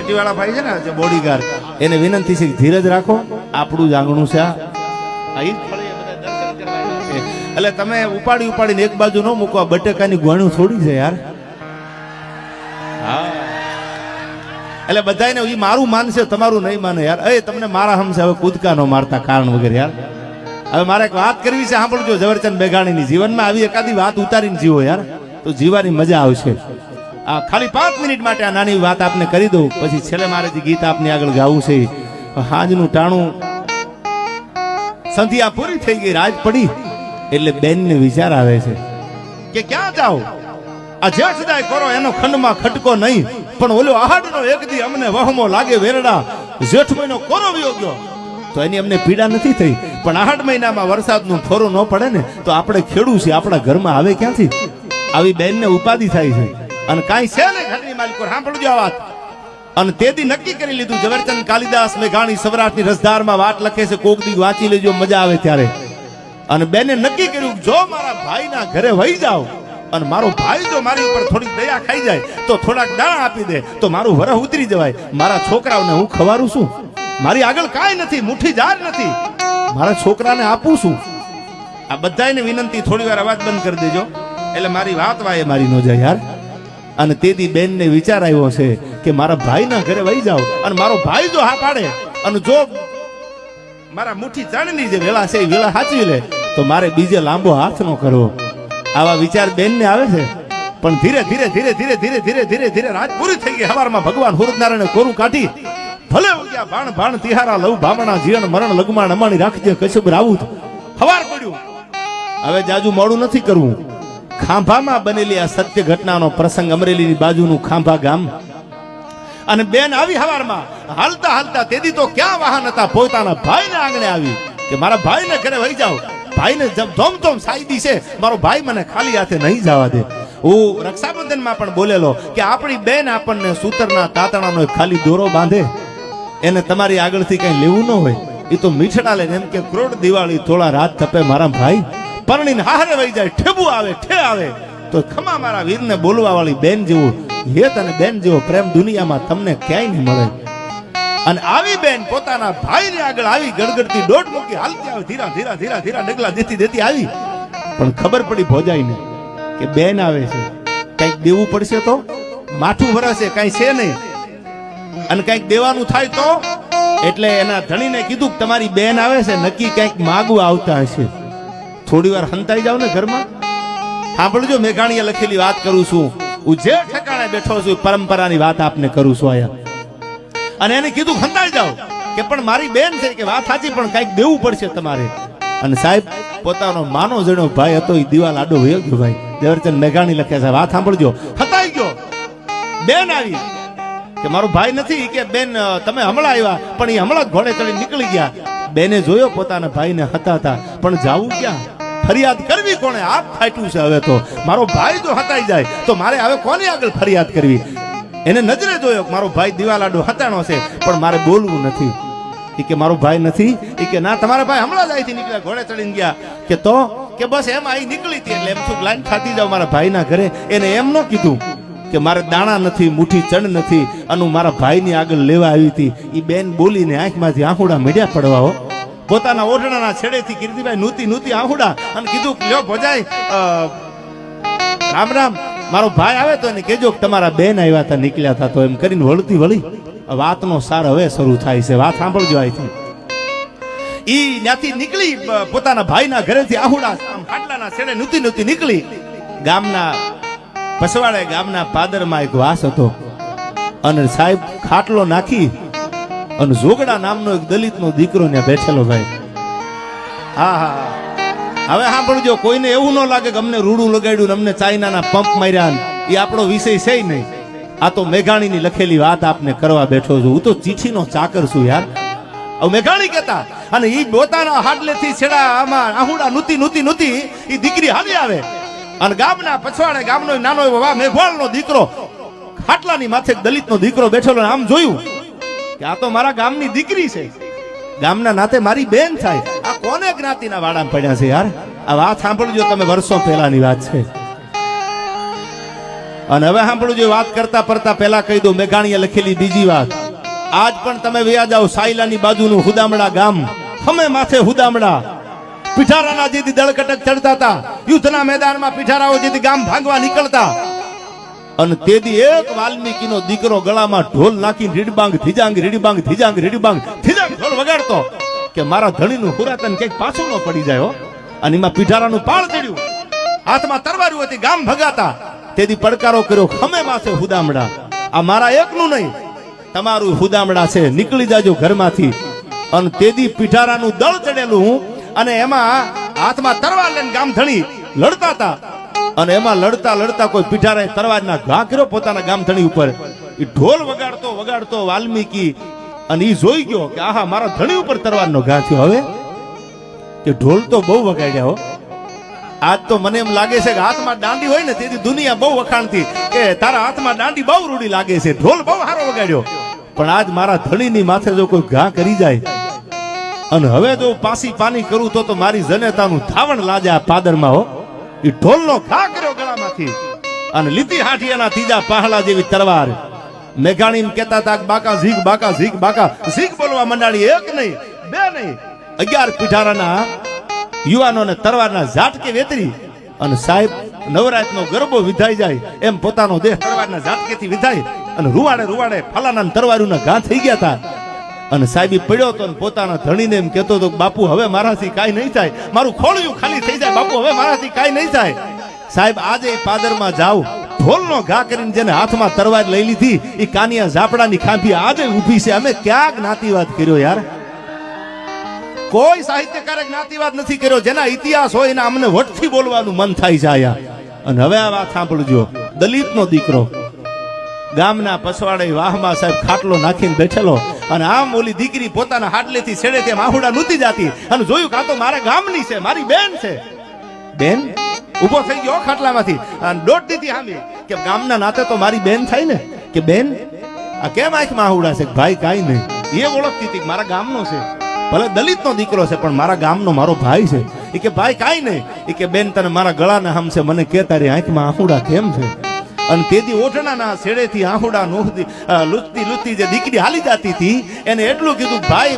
Security વાળા ભાઈ છે ને જે બોડીગાર્ડ એને વિનંતી છે ધીરજ રાખો આપણું જ આંગણું છે આ. એટલે તમે ઉપાડી ઉપાડીને એક બાજુ ન મૂકો બટેકાની ગોણું થોડી છે યાર. હા. એટલે બધાને એ મારું માનશે તમારું નહીં માને યાર. એ તમને મારા હમશે. હવે કૂદકા નો મારતા કારણ વગર યાર. હવે મારે એક વાત કરવી છે સાંભળજો ઝવેરચંદ મેઘાણીની જીવનમાં આવી એકાદી વાત ઉતારીને જીવો યાર. તો જીવાની મજા આવશે. આ ખાલી પાંચ મિનિટ માટે આ નાની વાત આપને કરી દઉં. પછી છેલ્લે મારે જે ગીત આપને આગળ ગાવું છે, હાજનું ટાણું સંધ્યા પૂરી થઈ ગઈ રાજ પડી, એટલે બેનને વિચાર આવે છે કે ક્યાં જાઓ આ જેઠ સદાય કરો એનો ખંડમાં ખટકો નહીં, પણ ઓલો આહાડનો એક દી અમને વહમો લાગે વેરડા જેઠ મહિનો કોરો વિયો ગયો. તો એની અમને પીડા નથી થઈ, પણ આહાડ મહિનામાં વરસાદનું ફોરું ન પડે ને, તો આપણે ખેડૂ છે આપણા ઘરમાં આવે ક્યાંથી? આવી બેનને ઉપાધિ થાય છે. અને કાંઈ છે ને ઘરની માલિકો સાંભળજો આ વાત. અને તેથી નક્કી કરી લીધું, ઝવેરચંદ કાલિદાસ મેઘાણી સૌરાષ્ટ્રની રસધારમાં વાત લખે છે, કોક દી વાંચી લેજો, મજા આવે ત્યારે. અને બેને નક્કી કર્યું જો મારા ભાઈના ઘરે વહી જાઓ, અને મારો ભાઈ જો મારી ઉપર થોડીક દયા ખાઈ જાય, તો થોડાક દાણા આપી દે, તો મારું વરહ ઉતરી જવાય. મારા છોકરાઓને હું ખવારું છું? મારી આગળ કાંઈ નથી, મુઠ્ઠી જાર નથી. મારા છોકરાને આપું છું? આ બધાને વિનંતી થોડી વાર અવાજ બંધ કરી દેજો. એટલે મારી વાત વાય મારી ન જાય, યાર. અને તેથી બેનને વિચાર આવ્યો છે કે મારા ભાઈના ઘરે વહી જાવ અને મારો ભાઈ જો હા પાડે અને જો મારા મુઠ્ઠી ચણની જે વેળા છે એ વેળા સાચવી લે, તો મારે બીજે લાંબો હાથ નો કરવો. આવા વિચાર બેનને આવે છે. પણ ધીરે ધીરે ધીરે ધીરે ધીરે ધીરે ધીરે ધીરે રાત પૂરી થઈ ગઈ. હવારમાં ભગવાન હુરનારાયણે કોરું કાઢી ભલે ઉગ્યા ભાણ ભાણ, તિહારા લવ, ભામણા, જીવન, મરણ, લગમાણ, અમાણી રાખજે કશુબ રાવું હવાર પડ્યું. હવે જાજુ મોડું નથી કરવું. ખાંભામાં બનેલી આ સત્ય ઘટનાનો પ્રસંગ અમરેલીની બાજુનું ખાંભા ગામ. અને બેન આવી હવારમાં, હાલતા હાલતા તેદી તો ક્યાં વાહન હતા? પોતાના ભાઈને આંગણે આવી કે મારા ભાઈને ઘરે વહી જાઓ. ભાઈને ધોમ ધોમ સાઈદી છે. મારો ભાઈ મને ખાલી હાથે નહીં જવા દે. હું રક્ષાબંધનમાં પણ બોલેલો કે આપણી બેન આપણને સૂતરના તાતણાનો ખાલી દોરો બાંધે. એને તમારી આગળથી કઈ લેવું ન હોય. એ તો મીઠડા લઈને એમ કે, ક્રોડ દિવાળી, થોડા રાત તપે મારા ભાઈ. પરણીને હારે વહી જાય, ઠેબુ આવે, ઠે આવે. તો ખમા મારા વીરને બોલવા વાળી બેન જેવું હેત અને બેન જેવો પ્રેમ દુનિયામાં તમને ક્યાંય નહીં મળે. અને આવી બેન પોતાના ભાઈને આગળ આવી ગડગડતી દોઢ મૂકી હાલતી આવે, ધીરા ધીરા ધીરા ધીરા ડગલા દેતી દેતી આવી. પણ ખબર પડી ભોજાઈને કે બેન આવે છે. કંઈક દેવું પડશે તો? માથું ભરાશે કાંઈ છે નહીં. અને કંઈક દેવાનું થાય તો? એટલે એના ધણીને કીધું કે તમારી બેન આવે છે, નક્કી કંઈક માગવા આવતા હશે. થોડી વાર હંતાઈ જાવ ને ઘરમાં. સાંભળજો, મેઘાણીએ લખેલી વાત કરું છું. હું જે ઠેકાણે બેઠો છું પરંપરાની વાત આપને કરું છું આયા અને એને કીધું, હંતાઈ જાવ કે પણ મારી બેન છે, કે વાત સાચી, પણ કંઈક દેવું પડશે તમારે. અને સાહેબ, પોતાનો માનો જણો ભાઈ હતો એ દિવાલ આડો વયો ગયો ભાઈ. દેવરચંદ મેઘાણી લખે છે, વાત સાંભળજો. હતાઈ ગયો. બેન આવી. કે મારો ભાઈ નથી, કે બેન તમે હમણાં આવ્યા, પણ એ હમણાં ઘોડે ચડી નીકળી ગયા. બેને જોયો પોતાના ભાઈને હતા પણ જાવું ક્યાં? ફરિયાદ કરવી કોણે? આપ ફાટ્યું છે હવે તો. મારો ભાઈ જો હતાઈ જાય, તો મારે હવે કોને આગળ ફરિયાદ કરવી? એને નજરે જોયો મારો ભાઈ દિવાલાડો હતાણો છે, પણ મારે બોલવું નથી. એ કે મારો ભાઈ નથી એ કે ના, તમારા ભાઈ હમણાં જ અહીંથી નીકળ્યા, ઘોડે ચડીને ગયા. કે તો? કે બસ એમ અહીં નીકળી હતી એટલે એમ શું લાઈન ખાતી જાવ મારા ભાઈના ઘરે. એને એમ ન કીધું કે મારે દાણા નથી, મુઠ્ઠી ચણ નથી, અને મારા ભાઈની આગળ લેવા આવી હતી. એ બેન બોલીને આંખમાંથી આંખોડા મેળ્યા પડવા હો. પોતાના ઓઢણાના છેડેથી કીર્તિભાઈ નૂતી નૂતી આહુડા અને કીધું લ્યો ભજાય રામ રામ, મારો ભાઈ આવે તો એને કેજો તમારા બેન આવ્યા હતા, નીકળ્યા હતા તો એમ કરીને વળતી વળી વાતનો સાર હવે શરૂ થાય છે. વાત સાંભળજો અહીંથી ઈ ત્યાંથી નીકળી પોતાના ભાઈના ઘરેથી આહુડા ખાટલાના છેડે નૂતી નૂતી નીકળી. ગામના, પસવાડે ગામના પાદરમાં એક વાસ હતો. અને સાહેબ ખાટલો નાખી અને જોગડા નામનો એક દલિતનો દીકરો ને બેઠેલો ભાઈ. હા હા. હવે સાંભળજો, કોઈને એવું ન લાગે કે અમને રૂડું લગાડ્યું ને અમને ચાઇનાના પંપ માર્યા એ આપણો વિષય છે નહીં. આ તો મેઘાણીની લખેલી વાત આપને કરવા બેઠો છું. હું તો ચીઠીનો ચાકર છું યાર. હવે મેઘાણી કહેતા, અને એ પોતાના હાડલેથી છેડા આમાં આહુડા નૂતી, નુતી નુતી એ દીકરી હાલી આવે. અને ગામના પછવાડે ગામનો નાનો એવો મેઘવાળનો દીકરો, ખાટલાની માથે દલિતનો દીકરો બેઠેલો આમ જોયું. કે આ તો મારા ગામની દીકરી છે. ગામના નાતે મારી બેન થાય. આ કોને જ્ઞાતિના વાડામાં પડ્યા છે યાર? આ વાત સાંભળજો, તમે વર્ષો પહેલાની વાત છે. અને હવે સાંભળું જો વાત કરતા પડતા પહેલા કહી દઉં, મેઘાણીએ લખેલી બીજી વાત. આજ પણ તમે વ્યા જાઓ સાયલાની બાજુનું હુદામડા ગામ. હમે માથે હુદામડા. પીઠારાના જેથી દળકટક ચડતા હતા. યુદ્ધના મેદાનમાં પીઠારાઓ જેથી ગામ ભાંગવા નીકળતા. અને તેદી એક વાલ્મીકીનો દીકરો ગળામાં ઢોલ નાખી રીડબાંગ, ધીજાંગ રીડબાંગ ધીજાંગ રીડબાંગ, ધીજાંગ ઢોલ વગાડતો કે મારા ધણીનું હુરાતન કંઈક પાછું ન પડી જાય અને એમાં પીઠારાનું પાળ ચડ્યું હાથમાં તરવારું હતી, ગામ ભગાતા. તેદી પડકારો કર્યો, ખમે માસે હુદામડા. આ મારા એકનું નહીં. તમારું હુદામડા છે, નીકળી જાજો ઘરમાંથી. અને તેદી પીઠારાનું દળ ચડેલું. અને એમાં હાથમાં તરવાર લઈને ગામ ધણી લડતા હતા. અને એમાં લડતા લડતા કોઈ પીઠારાએ તરવારના ઘા કર્યો પોતાના ગામધણી ઉપર. એ ઢોલ વગાડતો વગાડતો વાલ્મીકી, અને એ જોઈ ગયો કે આહા, મારા ધણી ઉપર તરવારનો ઘા થયો. હવે કે ઢોલ તો બહુ વગાડ્યા હો. આજ તો મને એમ લાગે છે કે હાથમાં દાંડી હોય ને તેથી દુનિયા બહુ વખાણતી. કે તારા હાથમાં દાંડી બહુ રૂડી લાગે છે. ઢોલ બહુ સારો વગાડ્યો. પણ આજ મારા ધણીની માથે જો કોઈ ઘા કરી જાય, અને હવે જો પાસી પાની કરું તો તો મારી જનેતાનું ધાવણ લાજે આ પાદરમાં હો. એ ઢોલનો ઘા કર્યો ગળામાંથી. અને લીધી હાઠિયાના ત્રીજા પહાડા જેવી તરવાર મેઘાણી કહેતા હતા બાકા, ઝીક બાકા ઝીક બાકા. ઝીક બોલવા મંડાણી એક નહીં, બે નહીં, અગિયાર પીઠારાના યુવાનોને તરવારના ઝાટકે વેતરી. અને સાહેબ, નવરાતનો ગરબો વિધાઈ જાય, એમ પોતાનો દેહ તરવારના ઝાટકેથી વિધાય અને રૂવાડે રૂવાડે ફલાના તરવારુના ઘા થઈ ગયા હતા. અને સાહેબ પડ્યો તો પોતાના ધણીને એમ કહેતો હતો બાપુ, હવે મારાથી કાંઈ નહીં થાય. મારું ખોળિયું ખાલી થઈ જાય. બાપુ, હવે મારાથી કાંઈ નહીં થાય. સાહેબ, આજે પાદરમાં જાવ. ઢોલનો ઘા કરીને જેને હાથમાં તરવાર લઈ લીધી એ કાનિયા ઝાપડાની ખાંભી આજે ઊભી છે. અમે ક્યાં જ્ઞાતિવાદ કર્યો યાર. કોઈ સાહિત્યકારે જ્ઞાતિવાદ નથી કર્યો. જેના ઇતિહાસ હોય એના અમને વટથી બોલવાનું મન થાય છે આયા અને હવે આ વાત સાંભળજો. દલિતનો દીકરો ગામના પસવાડે વાહમાં સાહેબ ખાટલો નાખીને બેઠેલો. અને આમ ઓલી દીકરી પોતાના હાટલેથી છેડે તેમ આહુડા નૂતી જાતી. અને જોયું કાં તો મારા ગામની છે, મારી બેન છે. બેન? ઊભો થઈ ગયો ખાટલામાંથી. અને દોટ દીધી હામી. કે ગામના નાતે તો મારી બેન થાય ને. કે બેન, આ કેમ આંખમાં આહુડા છે? ભાઈ કાંઈ નહીં. એ ઓળખતી હતી મારા ગામનો છે. ભલે દલિતનો દીકરો છે, પણ મારા ગામનો મારો ભાઈ છે. એ કે ભાઈ કાંઈ નહીં. એ કે બેન, તને મારા ગળાના હમ છે. મને કે તારી આંખમાં આહુડા કેમ છે? અને તેથી ઓઠણાના છેડેથી આહુડા નોહતી લૂંટતી લૂંટતી જે દીકરી હાલી જતી હતી, એને એટલું કીધું, ભાઈ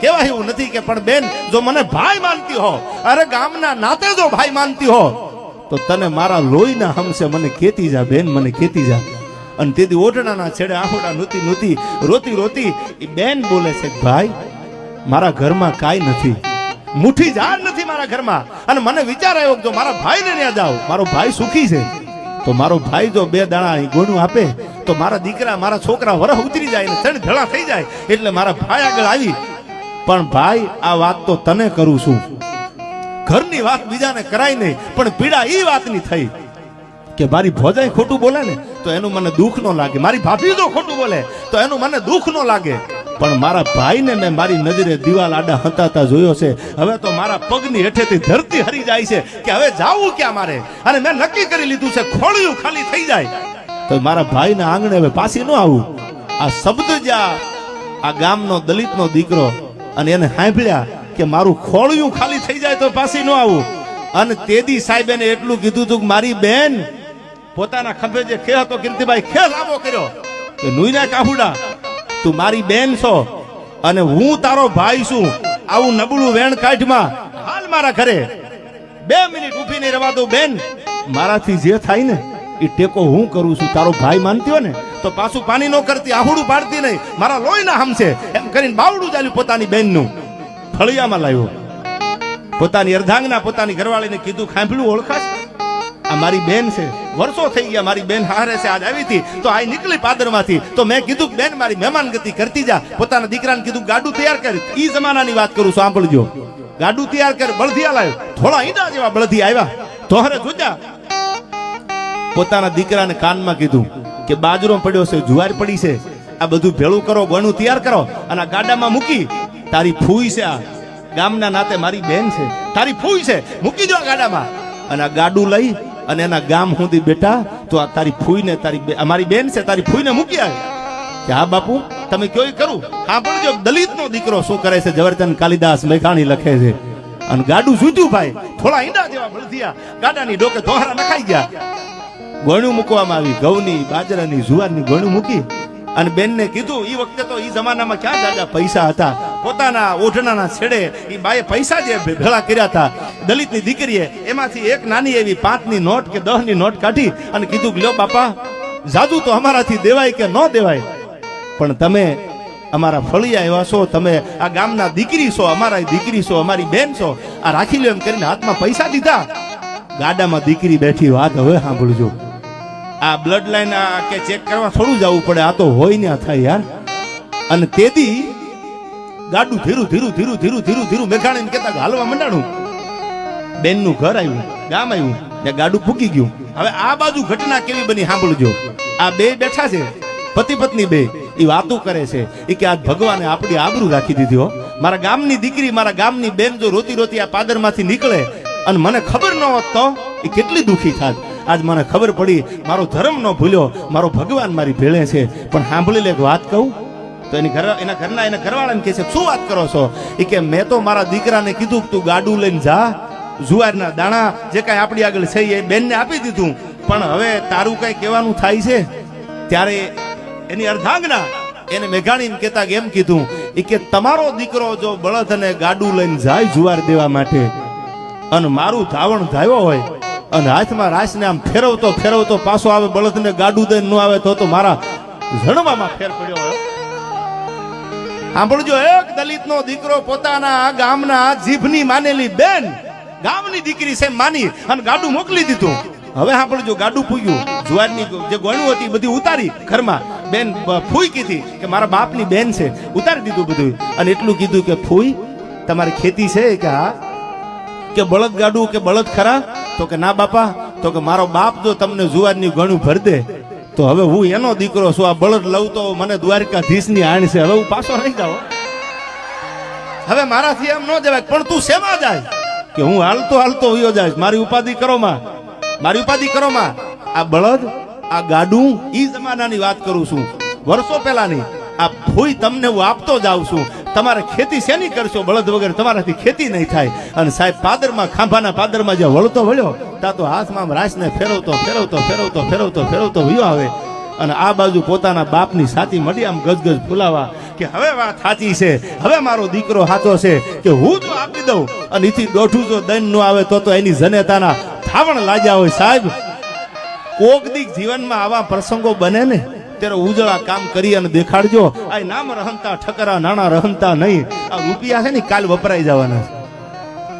કહેવાય એવું નથી કે, પણ બેન, જો મને ભાઈ માનતી હો, અરે ગામના નાતે જો ભાઈ માનતી હો, તો તને મારા લોહીના હમશે મને કેતી જા, બેન, મને કેતી જા. અને તેથી ઓઢણાના છેડે આહુડા નૂતી નૂતી, રોતી રોતી એ બેન બોલે છે, ભાઈ, મારા ઘરમાં કાંઈ નથી, મુઠ્ઠી ઝાડ નથી મારા ઘરમાં, અને મને વિચાર આવ્યો જો મારા ભાઈને ત્યાં જાઉં, મારો ભાઈ સુખી છે. તો મારો ભાઈ જો બે દાણા ગોણું આપે, તો મારા દીકરા, મારા છોકરા વરહ ઉતરી જાય ને ત્રણ ધડા થઈ જાય. એટલે મારા ભાઈ આગળ આવી. પણ ભાઈ, આ વાત તો તને કરું છું. ઘરની વાત બીજાને કરાય નહીં, પણ પીડા એ વાતની થઈ કે મારી ભોજાઈ ખોટું બોલે ને, તો એનું મને દુઃખ ન લાગે. મારી ભાભી જો ખોટું બોલે, તો એનું મને દુઃખ ન લાગે. પણ મારા ભાઈને મેં મારી નજરે દિવાલ આડા હંતાતા જોયો છે. હવે તો મારા પગની હેઠેથી ધરતી હરી જાય છે કે હવે જાવું ક્યાં મારે? અને મેં નક્કી કરી લીધું છે, ખોળિયું ખાલી થઈ જાય. તો મારા ભાઈના આંગણે હવે પાછી ન આવું. આ શબ્દ જ્યાં આ ગામનો દલિતનો દીકરો અને એને સાંભળ્યા કે મારું ખોળિયું ખાલી થઈ જાય તો પાછી ન આવું. અને તેદી સાહેબે એટલું કીધું તું કે મારી બેન પોતાના ખભે જે ખે હતો કીર્તિભાઈ ખે લાંબો કર્યો. કે નુઈના કાહુડા તું મારી બેન છો અને હું તારો ભાઈ છું. આવું નબળું વેણ કાઢમાં હાલ મારા ઘરે. બે મિનિટ ઊભી નહીં રવા દો બેન. મારાથી જે થાય ને, એ ટેકો હું કરું છું. તારો ભાઈ માનતી હોય ને, તો પાછું પાણી ન કરતી, આહુડું પાડતી નહીં. મારા લોહીના હમશે. એમ કરીને બાવડું ચાલ્યું પોતાની બેનનું. ફળિયામાં લાવ્યો. પોતાની અર્ધાંગના પોતાની ઘરવાળીને કીધું ખાંભળું ઓળખાશ? આ મારી બેન છે. વર્ષો થઈ ગયા મારી બેન હારે છે, આજ આવી હતી. તો આ નીકળી પાદરમાંથી. તો મેં કીધું કે બેન, મારી મહેમાન ગતિ કરતી જા. પોતાના દીકરાને કીધું, ગાડું તૈયાર કર. ઈ જમાનાની વાત કરું, સાંભળજો. ગાડું તૈયાર કર બળદિયા લાવ્યો થોડા ઈંડા જેવા બળધી આવ્યા તોહરે જોજા. પોતાના દીકરાને કાનમાં કીધું કે, બાજરો પડ્યો છે, જુવાર પડી છે. આ બધું ભેળું કરો ગણું તૈયાર કરો. અને આ ગાડામાં મૂકી, તારી ફૂઈ છે આ. ગામના નાતે મારી બેન છે. તારી ફૂઈ છે. મૂકી દો ગાડામાં. અને ગાડું લઈ અને એના ગામ સુધી બેટા તો આ તારી ફૂઈને, તારી અમારી બેન છે, તારી ફૂઈને મૂકી આવે. કે હા બાપુ, તમે કયો કરું? હા પણ જો દલિતનો દીકરો શું કરે છે? ઝવેરચંદ કાલિદાસ મેઘાણી લખે છે. અને ગાડું સૂટ્યું ભાઈ. થોડા ઈંડા જેવા ભળથિયા ગાડાની ડોકે ધોહરા નખાઈ ગયા. ગોણું મૂકવામાં આવી. ઘઉંની, બાજરાની, જુવારની ગોણું મૂકી. અને બેનને કીધું એ વખતે તો એ જમાનામાં ક્યાં દાદા પૈસા હતા? પોતાના ઓઢણાના છેડે એ બાએ પૈસા જે ભેળા કર્યા હતા. દલિતની દીકરીએ એમાંથી એક નાની એવી પાંચની નોટ કે દહની નોટ કાઢી અને કીધું લ્યો બાપા, જાદુ તો અમારાથી દેવાય કે ન દેવાય? પણ તમે અમારા ફળિયા એવા છો, તમે આ ગામના દીકરી છો અમારા દીકરી છો, અમારી બેન છો. આ રાખી લો એમ કરીને હાથમાં પૈસા દીધા. ગાડામાં દીકરી બેઠી, વાત હવે સાંભળજો. આ બ્લડ લાઈન કે ચેક કરવા થોડું જવું પડે. આ તો હોય ને થાય યાર. અને તેથી ગાડું ધીરું ધીરું ધીરું ધીરું ધીરું ધીરું મેઘાણીને કહેતા હાલવા મંડાણું. બેનનું ઘર આવ્યું, ગામ આવ્યું ને ગાડું ફૂકી ગયું. હવે આ બાજુ ઘટના કેવી બની સાંભળજો. આ બે બેઠા છે, પતિ પત્ની બે એ વાતો કરે છે. એ કે આ ભગવાને આપણી આબરૂ રાખી દીધી હો. મારા ગામની દીકરી, મારા ગામની બેન જો રોતી રોતી આ પાદરમાંથી નીકળે, અને મને ખબર ન હોત તો એ કેટલી દુખી થાત. આજ મને ખબર પડી, મારો ધર્મ ન ભૂલ્યો, મારો ભગવાન મારી ભેળે છે. પણ સાંભળી લે વાત કહું? તો એની ઘર એના ઘરના એના ઘરવાળાને કહે છે, શું વાત કરો છો? એ કે, મેં તો મારા દીકરાને કીધું તું ગાડું લઈને જા, જુવારના દાણા જે કાંઈ આપણી આગળ છે એ બેનને આપી દીધું. પણ હવે તારું કંઈ કહેવાનું થાય છે? ત્યારે એની અર્ધાંગના એને મેઘાણીને કહેતા એમ કીધું, એ કે, તમારો દીકરો જો બળદ અને ગાડું લઈને જાય જુવાર દેવા માટે, અને મારું ધાવણ ધાવ્યો હોય અને હાથમાં રાસને આમ ફેરવતો ફેરવતો પાછો આવે, બળદને ગાડું દઈને ન આવે તો તો મારા જણવામાં ફેર પડ્યો હોય. સાંભળજો, એક દલિતનો દીકરો પોતાના ગામના જીભની માનેલી બેન ગામની દીકરી છે માની અને ગાડું મોકલી દીધું. હવે સાંભળજો, ગાડું ફૂગ્યું જુવારની જે ગોણું હતી બધી ઉતારી ઘરમાં. બેન ફૂઈ કીધી કે મારા બાપની બેન છે, ઉતારી દીધું બધું. અને એટલું કીધું કે ફૂઈ, તમારી ખેતી છે કે હા કે બળદ ગાડું કે બળદ ખરા? તો કે, ના બાપા, તો કે મારો બાપ જો તમને જુવારની ઘણું ભર દે, તો હવે હું એનો દીકરો છું, આ બળદ લઉં તો મને દ્વારકાધીશની આણ છે. હવે હું પાછો નહીં જાઉં. હવે મારાથી એમ ન જવાય પણ તું શેમાં જાય? કે હું હાલતો હાલતો હોયો જાય મારી ઉપાધિ કરો માં. મારી ઉપાધિ કરો માં. આ બળદ, આ ગાડું ઈ જમાનાની વાત કરું છું. વર્ષો પહેલાની. આ ફૂઈ તમને હું આપતો જાઉં છું. તમારે ખેતી શેની કરશો? બળદ વગર તમારાથી ખેતી નહીં થાય. અને સાહેબ, પાદરમાં, ખાંભાના પાદરમાં જે વળતો વળ્યો તા તો હાથમાં રાસને ફેરવતો ફેરવતો ફેરવતો ફેરવતો ફેરવતો વયો આવે. અને આ બાજુ પોતાના બાપની સાથી મળી આમ ગજગજ ફૂલાવા કે હવે વાત સાચી છે. હવે મારો દીકરો સાચો છે કે હું તો આપી દઉં. અને એથી દોઢું જો દન ન આવે તો તો એની જનેતાના થાવણ લાગ્યા હોય સાહેબ. કોક દીક જીવનમાં આવા પ્રસંગો બને ને ત્યારે ઉજળા કામ કરી અને દેખાડજો. આ નામ રહનતા ઠકરા, નાણા રહનતા નહીં. આ રૂપિયા છે ને કાલ વપરાઈ જવાના. છે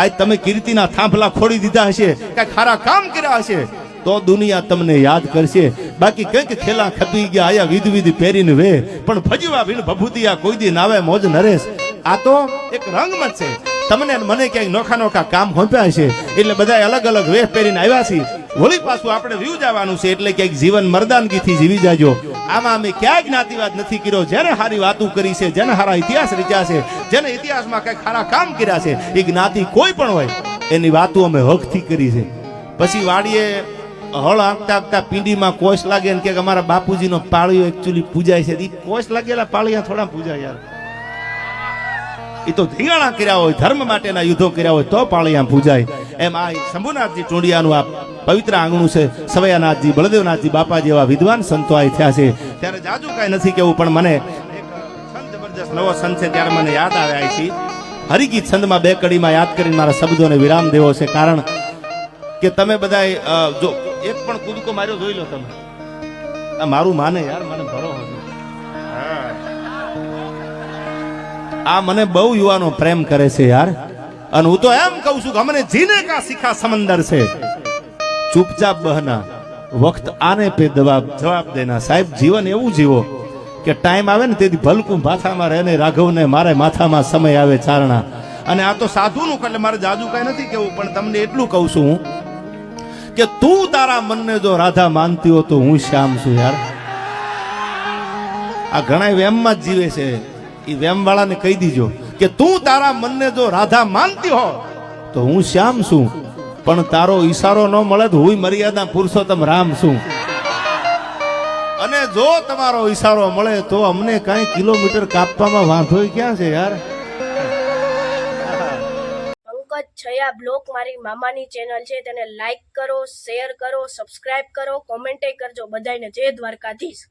આજ તમે કીર્તિના થાંભલા ખોડી દીધા હશે કઈ ખારા કામ કર્યા હશે, તો દુનિયા તમને યાદ કરશે. બાકી કંઈક ખેલા ખપી ગયા, આયા વિધ વિધ પહેરીને વે. પણ ભજવા ભીણ ભભૂતિયા કોઈ દી નાવે મોજ નરેશ. આ તો એક રંગમત છે. તમને મને ક્યાંય નોખા નોખા કામ હોંપ્યા છે એટલે બધા અલગ અલગ વેશ પહેરીને આવ્યા છે વળી પાછું આપણે વ્યૂ જવાનું છે એટલે ક્યાંક જીવન મરદાનગીથી જીવી જાજો. આમાં અમે ક્યાંય જ્ઞાતિવાદ નથી કર્યો. જેને સારી વાતો કરી છે જેને સારા ઇતિહાસ રચ્યા છે જેને ઇતિહાસમાં કઈ સારા કામ કર્યા છે, એ જ્ઞાતિ કોઈ પણ હોય, એની વાતો અમે હકથી કરી છે. પછી વાડીએ હળ આંકતા આંકતા પીંડીમાં કોષ લાગે ને કે અમારા બાપુજીનો પાળીઓ એકચ્યુઅલી પૂજાય છે. એ કોષ લાગેલા પાળીયા થોડા પૂજાય યાર. એ તો ધીંગાણા કર્યા હોય, ધર્મ માટેના યુદ્ધો કર્યા હોય, તો પાળીયા પૂજાય. એમ આ શંભુનાથજી ટુંડિયાનું આ પવિત્ર આંગણું છે. સવૈયાનાથજી, બળદેવનાથજી બાપા જેવા વિદ્વાન સંતો આ થયા છે. ત્યારે જાજુ કાંઈ નથી કેવું, પણ મને જબરજસ્ત, નવો સંત છે, ત્યારે મને યાદ આવે અહીંથી હરિગીત છંદમાં બે કડીમાં યાદ કરીને મારા શબ્દોને વિરામ દેવો છે, કારણ કે તમે બધા જો, એક પણ કૂદકો માર્યો જોઈ લો તમે. આ મારું માને યાર, મને ભરો આ મને બહુ યુવાનો પ્રેમ કરે છે યાર. અને હું તો એમ કહું છું કે અમને જીને કા શીખા સમંદર છે? ચૂપચાપ બહના, વખત આને પે જવાબ જવાબ દેના. સાહેબ, જીવન એવું જીવો કે ટાઈમ આવે ને તેથી ભલકું માથામાં રહે ને રાઘવને મારે માથામાં સમય આવે ચારણા. અને આ તો સાધુનું એટલે મારે જાજુ કાંઈ નથી કેવું પણ તમને એટલું કહું છું કે તું તારા મનને જો રાધા માનતી હો તો હું શ્યામ છું યાર. આ ઘણા વેમમાં જ જીવે છે. એ વેમ વાળાને કહી દીજો. કે તું તારા મનને જો રાધા માનતી હો, તો હું શ્યામ છું. પણ તારો ઈશારો ન મળે તો હું મર્યાદા પુરુષોત્તમ રામ છું. અને જો તમારો ઈશારો મળે, તો અમને કાંઈ કિલોમીટર કાપવામાં વાંધો ક્યાં છે યાર? પંકજ છયા બ્લોક મારી મામાની ચેનલ છે, તેને લાઈક કરો, શેર કરો, સબસ્ક્રાઇબ કરો કોમેન્ટે કરજો બધાને જય દ્વારકાધીશ.